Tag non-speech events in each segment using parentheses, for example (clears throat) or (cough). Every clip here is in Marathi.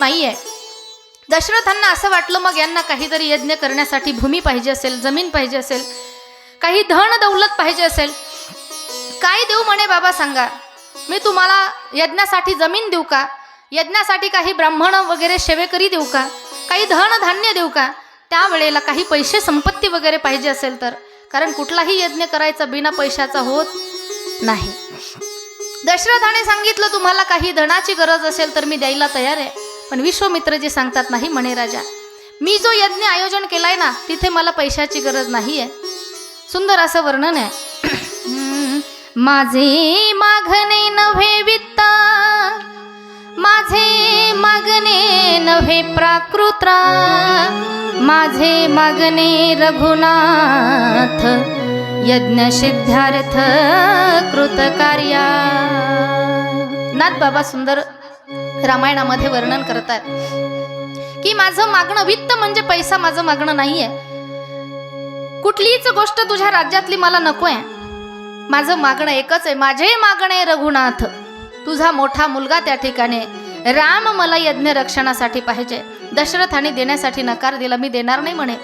नाहीये. दशरथांना असं वाटलं मग यांना काहीतरी यज्ञ करण्यासाठी भूमी पाहिजे असेल जमीन पाहिजे असेल काही धन दौलत पाहिजे असेल. काय देऊ म्हणे बाबा सांगा मी तुम्हाला यज्ञासाठी जमीन देऊ का? यज्ञासाठी काही ब्राह्मण वगैरे सेवेकरी देऊ का? काही धन धान्य देऊ का? त्यावेळेला काही पैसे संपत्ती वगैरे पाहिजे असेल तर कारण कुठलाही यज्ञ करायचा बिना पैशाचा होत नाही. दशरथाने सांगितलं तुम्हाला काही धनाची गरज असेल तर मी द्यायला तयार आहे. पण विश्वमित्र जे सांगतात नाही म्हणे राजा मी जो यज्ञ आयोजन केलाय ना तिथे मला पैशाची गरज नाही आहे सुंदर असं वर्णन आहे. (clears throat) माझे मागणे नव्हे वित्त माझे मागणे नव्हे प्राकृत्रा माझे मागणे रघुनाथ यज्ञ सिद्धार्थ कृतकार्या. नाथ बाबा सुंदर रामायणामध्ये वर्णन करतात. की माझं मागणं वित्त म्हणजे पैसा माझं मागणं नाहीये. कुठलीच गोष्ट तुझ्या राज्यातली मला नको आहे माझं मागणं एकच आहे. माझे मागणे रघुनाथ. तुझा मोठा मुलगा त्या ठिकाणी. राम मला यज्ञ रक्षणासाठी पाहिजे. दशरथाने देण्यासाठी नकार दिला. मी देणार नाही म्हणे.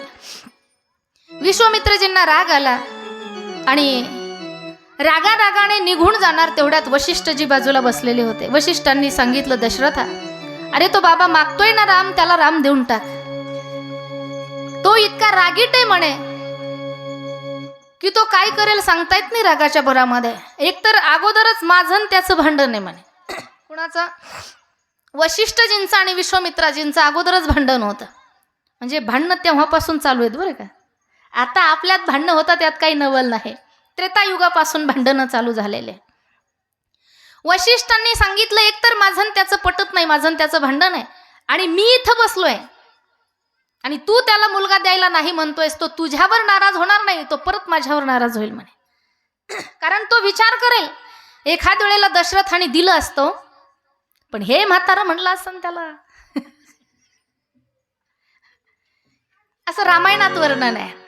विश्वामित्रजींना राग आला आणि रागा रागाने निघून जाणार तेवढ्यात वशिष्ठजी बाजूला बसलेले होते. वशिष्ठांनी सांगितलं दशरथा अरे तो बाबा मागतोय ना राम त्याला राम देऊन टाक. तो इतका रागीट आहे म्हणे की तो काय करेल सांगता येत नाही रागाच्या भरामध्ये. एकतर अगोदरच माझं त्याचं भांडण आहे म्हणे. (coughs) कुणाचं? वशिष्ठजींचं आणि विश्वामित्राजींचं अगोदरच भांडण होतं. म्हणजे भांडणं तेव्हापासून चालू आहेत बरं का. आता आपल्यात भांडणं होतं त्यात काही नवल नाही. त्रेतायुगापासून भांडणं चालू झालेले वशिष्ठांनी सांगितलं एकतर माझं त्याचं पटत नाही माझं त्याचं भांडण आहे. आणि मी इथं बसलोय. आणि तू त्याला मुलगा द्यायला नाही म्हणतोयस तो तुझ्यावर नाराज होणार नाही तो परत माझ्यावर नाराज होईल म्हणे. कारण तो विचार करेल एखाद वेळेला दशरथाने दिलं असतं पण हे म्हातारा म्हणलं असं त्याला. असं रामायणात वर्णन आहे.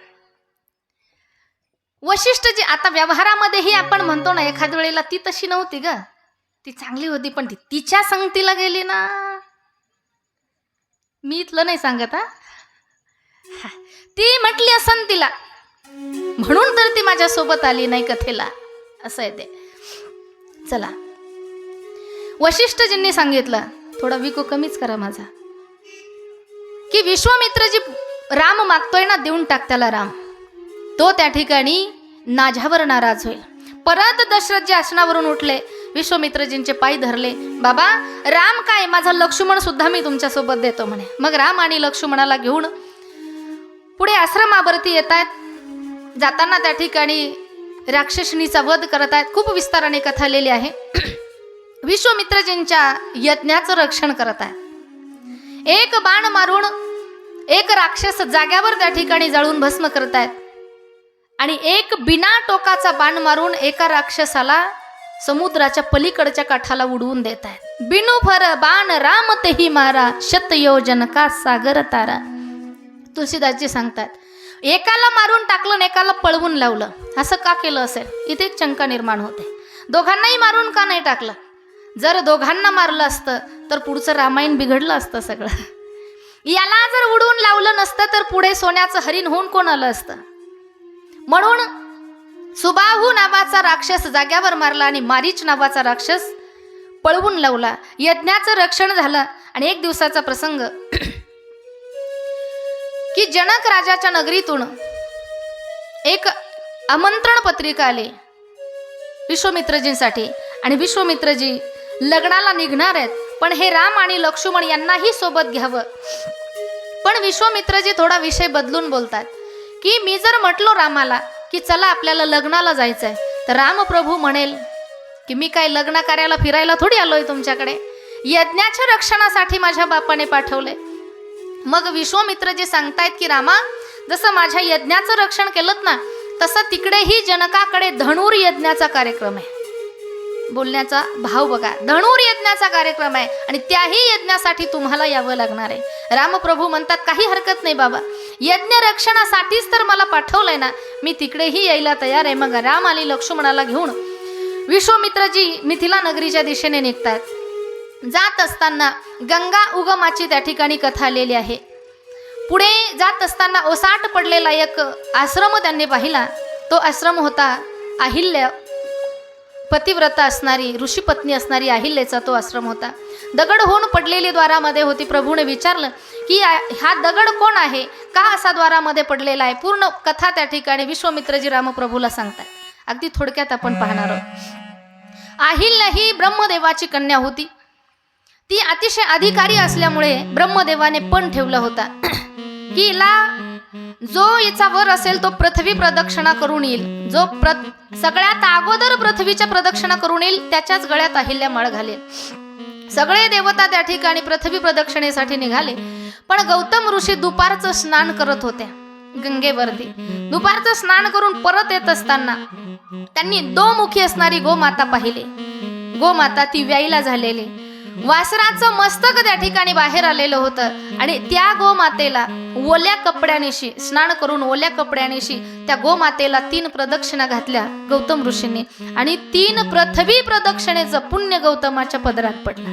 वशिष्ठजी आता व्यवहारामध्येही आपण म्हणतो ना एखाद वेळेला ती तशी नव्हती ग. ती चांगली होती पण ती तिच्या संगतीला गेली ना. मी इथलं नाही सांगत हा. ती म्हटली असन तिला. म्हणून तर ती माझ्यासोबत आली नाही कथेला. असं आहे ते. चला. वशिष्ठजींनी सांगितलं थोडा विको कमीच करा माझा. की विश्वामित्रजी राम मागतोय ना देऊन टाक त्याला राम. तो त्या ठिकाणी नाझ्यावर नाराज होईल. परत दशरथजी आसनावरून उठले विश्वमित्रजींचे पाय धरले बाबा राम काय? माझा लक्ष्मण सुद्धा मी तुमच्यासोबत देतो म्हणे. मग राम आणि लक्ष्मणाला घेऊन पुढे आश्रमावरती येत आहेत. जाताना त्या ठिकाणी राक्षसणीचा वध करत आहेत. खूप विस्ताराने कथा लिहिली आहे. (clears throat) विश्वमित्रजींच्या यज्ञाचं रक्षण करत आहे एक बाण मारून एक राक्षस जाग्यावर त्या ठिकाणी जळून भस्म करत आहेत. आणि एक बिना टोकाचा बाण मारून एका राक्षसाला समुद्राच्या पलीकडच्या काठाला उडवून देत आहेत. बिनू फर बाण राम तेही मारा शतयोजन का सागर तारा. तुळशीदासजी सांगतात एकाला मारून टाकलं आणि एकाला पळवून लावलं. असं का केलं असेल? इथे एक शंका निर्माण होते. दोघांनाही मारून का नाही टाकलं? जर दोघांना मारलं असतं तर पुढचं रामायण बिघडलं असतं सगळं. याला जर उडवून लावलं नसतं तर पुढे सोन्याचं हरिण होऊन कोण आलं असतं? म्हणून सुबाहू नावाचा राक्षस जाग्यावर मारला आणि मारीच नावाचा राक्षस पळवून लावला. यज्ञाचं रक्षण झालं आणि एक दिवसाचा प्रसंग. (clears throat) की जनक राजाच्या नगरीतून एक आमंत्रण पत्रिका आली. विश्वमित्रजींसाठी. आणि विश्वमित्रजी लग्नाला निघणार आहेत. पण हे राम आणि लक्ष्मण यांनाही सोबत घ्यावं. पण विश्वमित्रजी थोडा विषय बदलून बोलतात. की मी जर म्हटलो रामाला की चला आपल्याला लग्नाला जायचं आहे तर रामप्रभू म्हणेल की मी काय लग्न कार्याला फिरायला थोडी आलोय तुमच्याकडे? यज्ञाच्या रक्षणासाठी माझ्या बापाने पाठवले. मग विश्वमित्रजी सांगतायत की रामा जसं माझ्या यज्ञाचं रक्षण केलं ना तसं तिकडेही जनकाकडे धनुर यज्ञाचा कार्यक्रम आहे. बोलण्याचा भाव बघा धनुर यज्ञाचा कार्यक्रम आहे आणि त्याही यज्ञासाठी तुम्हाला यावं लागणार आहे. रामप्रभू म्हणतात काही हरकत नाही बाबा. यज्ञ रक्षणासाठीच तर मला पाठवलंय ना. मी तिकडेही यायला तयार आहे. मग राम आणि लक्ष्मणाला घेऊन विश्वमित्रजी मिथिला नगरीच्या दिशेने निघतात. जात असताना गंगा उगमाची त्या ठिकाणी कथा आलेली आहे. पुढे जात असताना ओसाट पडलेला एक आश्रम त्यांनी पाहिला. तो आश्रम होता अहिल्य पतिव्रता असणारी ऋषीपत्नी असणारी अहिल्याचा तो आश्रम होता. दगड होऊन पडलेली द्वारामध्ये होती. प्रभूने विचारलं की हा दगड कोण आहे? का असा द्वारामध्ये पडलेला आहे? पूर्ण कथा त्या ठिकाणी विश्वमित्रजी रामप्रभूला सांगतात. अगदी थोडक्यात आपण पाहणार आहोत. अहिल्या ही ब्रह्मदेवाची कन्या होती. ती अतिशय अधिकारी असल्यामुळे ब्रह्मदेवाने पण ठेवला होता. (clears throat) की हिला जो याचा वर असेल तो पृथ्वी प्रदक्षिणा करून येईल. जो प्र सगळ्यात अगोदर पृथ्वीच्या प्रदक्षिणा करून येईल त्याच्याच गळ्यात अहिल्या माळ घालेल. सगळे देवता त्या ठिकाणी पृथ्वी प्रदक्षिणेसाठी निघाले. पण गौतम ऋषी दुपारचं स्नान करत होत्या. गंगेवरती. दुपारचं स्नान करून परत येत असताना त्यांनी दोमुखी असणारी गोमाता पाहिली. गोमाता ती व्याईला झालेली. वासराचं मस्तक त्या ठिकाणी बाहेर आलेलं होतं. आणि त्या गोमातेला ओल्या कपड्यानेशी स्नान करून ओल्या कपड्यानेशी त्या गोमातेला तीन प्रदक्षिणा घातल्या गौतम ऋषींनी. आणि तीन पृथ्वी प्रदक्षिणेचं पुण्य गौतमाच्या पदरात पडलं.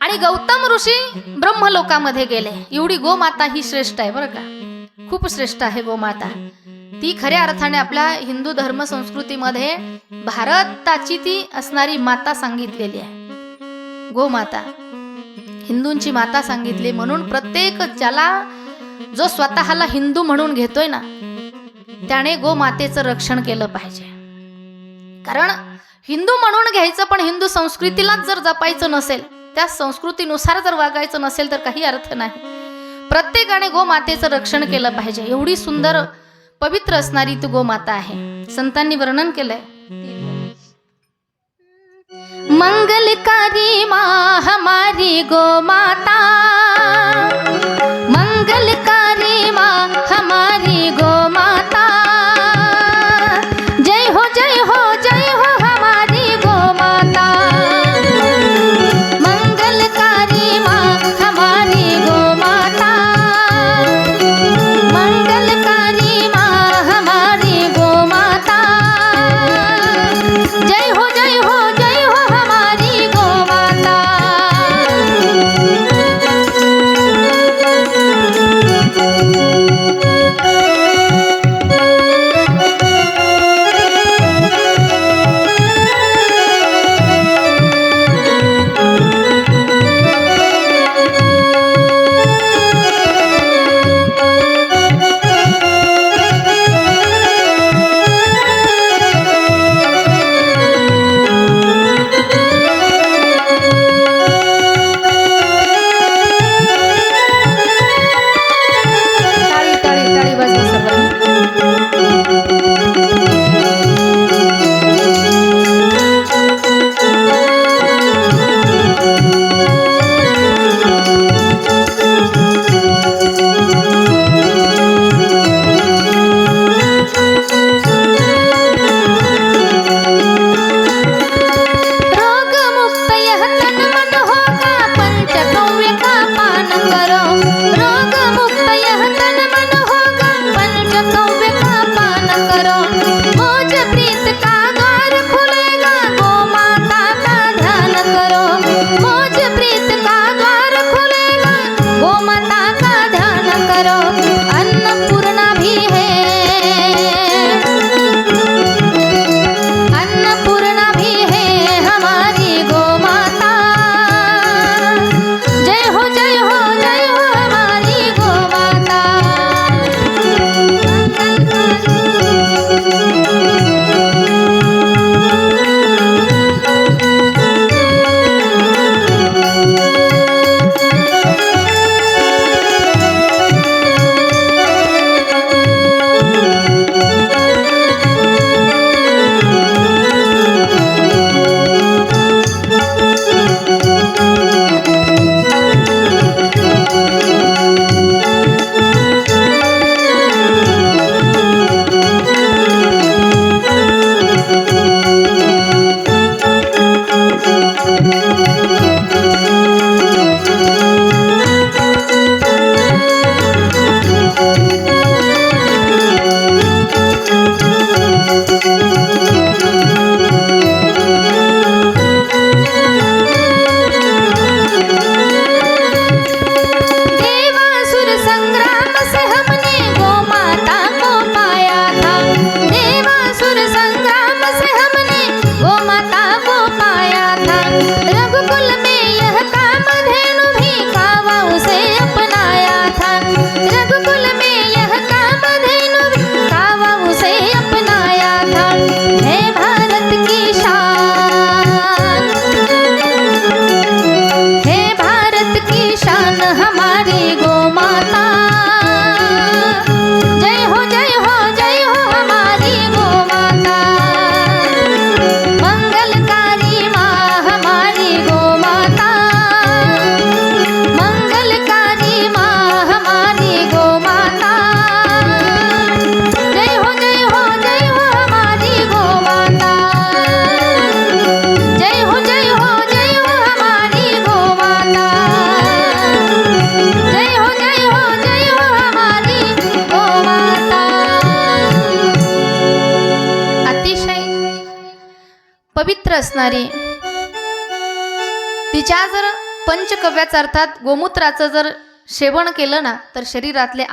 आणि गौतम ऋषी ब्रह्मलोकामध्ये गेले. एवढी गोमाता ही श्रेष्ठ आहे बरं का? खूप श्रेष्ठ आहे गोमाता. ती खऱ्या अर्थाने आपल्या हिंदू धर्म संस्कृतीमध्ये भारताची ती असणारी माता सांगितलेली आहे. गोमाता. हिंदूंची माता सांगितली म्हणून प्रत्येक ज्याला जो स्वतःला हिंदू म्हणून घेतोय ना त्याने गोमातेचं रक्षण केलं पाहिजे. कारण हिंदू म्हणून घ्यायचं पण हिंदू संस्कृतीलाच जर जपायचं नसेल त्या संस्कृतीनुसार जर वागायचं नसेल तर काही अर्थ नाही. प्रत्येकाने गोमातेचं रक्षण केलं पाहिजे. एवढी सुंदर पवित्र असणारी ती गोमाता आहे. संतांनी वर्णन केलंय. मंगलकारी माँ हमारी गो माता। मंगलकारी माँ असणारी. तिच्या जर पंचकव्याचा अर्थात गोमूत्राचं जर सेवन केलं ना तर शरीरातले